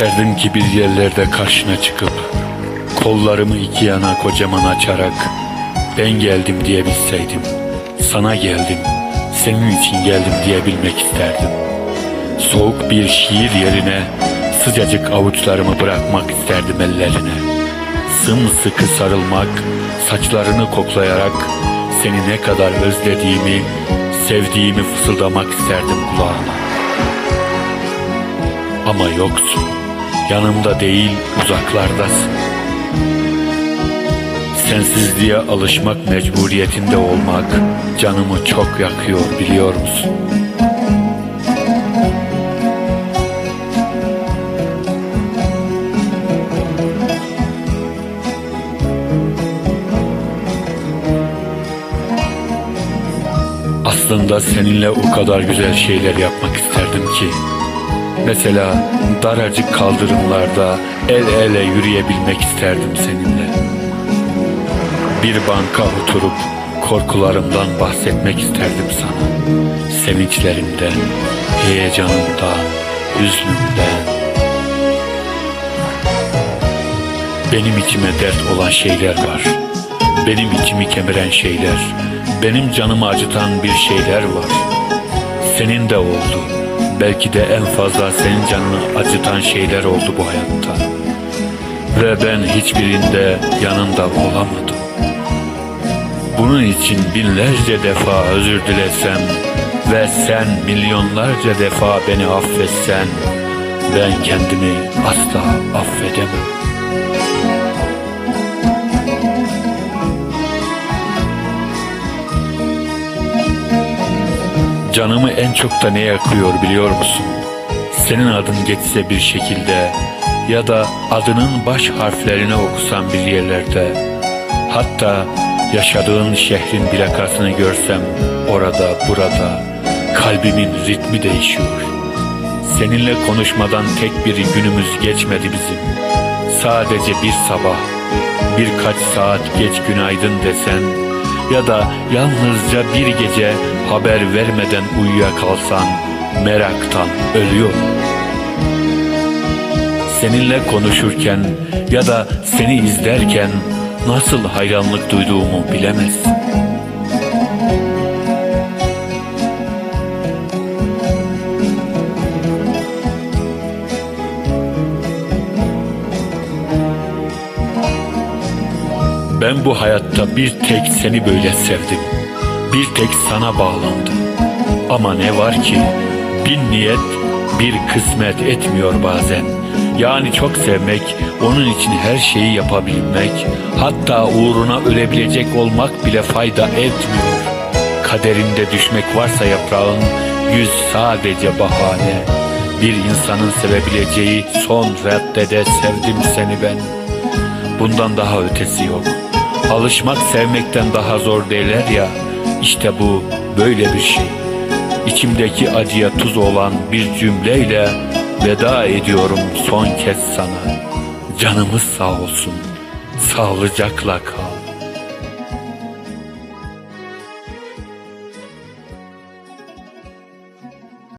İsterdim ki bir yerlerde karşına çıkıp Kollarımı iki yana kocaman açarak Ben geldim diyebilseydim Sana geldim Senin için geldim diyebilmek isterdim. Soğuk bir şiir yerine Sıcacık avuçlarımı bırakmak isterdim ellerine. Sımsıkı sarılmak Saçlarını koklayarak Seni ne kadar özlediğimi Sevdiğimi fısıldamak isterdim kulağına Ama yoksun Yanımda değil uzaklardasın Sensizliğe alışmak mecburiyetinde olmak canımı çok yakıyor biliyor musun? Aslında seninle o kadar güzel şeyler yapmak isterdim ki. Mesela daracık kaldırımlarda el ele yürüyebilmek isterdim seninle. Bir banka oturup korkularımdan bahsetmek isterdim sana. Sevinçlerimden, heyecanımdan, hüznümden. Benim içime dert olan şeyler var. Benim içimi kemiren şeyler. Benim canımı acıtan bir şeyler var. Senin de oldu. Belki de en fazla senin canını acıtan şeyler oldu bu hayatta. Ve ben hiçbirinde yanında olamadım. Bunun için binlerce defa özür dilesem ve sen milyonlarca defa beni affetsen ben kendimi asla affedemem. Canımı en çok da ne yakıyor biliyor musun? Senin adın geçse bir şekilde ya da adının baş harflerini okusam bir yerlerde hatta yaşadığın şehrin plakasını görsem orada burada kalbimin ritmi değişiyor. Seninle konuşmadan tek bir günümüz geçmedi bizim. Sadece bir sabah, birkaç saat geç günaydın desen ya da yalnızca bir gece haber vermeden uyuyakalsan meraktan ölüyor. Seninle konuşurken ya da seni izlerken nasıl hayranlık duyduğumu bilemezsin. Ben bu hayatta bir tek seni böyle sevdim. Bir tek sana bağlandım. Ama ne var ki bin niyet bir kısmet etmiyor bazen. Yani çok sevmek, onun için her şeyi yapabilmek, hatta uğruna ölebilecek olmak bile fayda etmiyor. Kaderinde düşmek varsa yaprağın, yüz sadece bahane. Bir insanın sevebileceği son reddede sevdim seni ben. Bundan daha ötesi yok. Alışmak sevmekten daha zor derler ya. İşte bu böyle bir şey. İçimdeki acıya tuz olan bir cümleyle veda ediyorum son kez sana. Canımız sağ olsun. Sağlıcakla kal.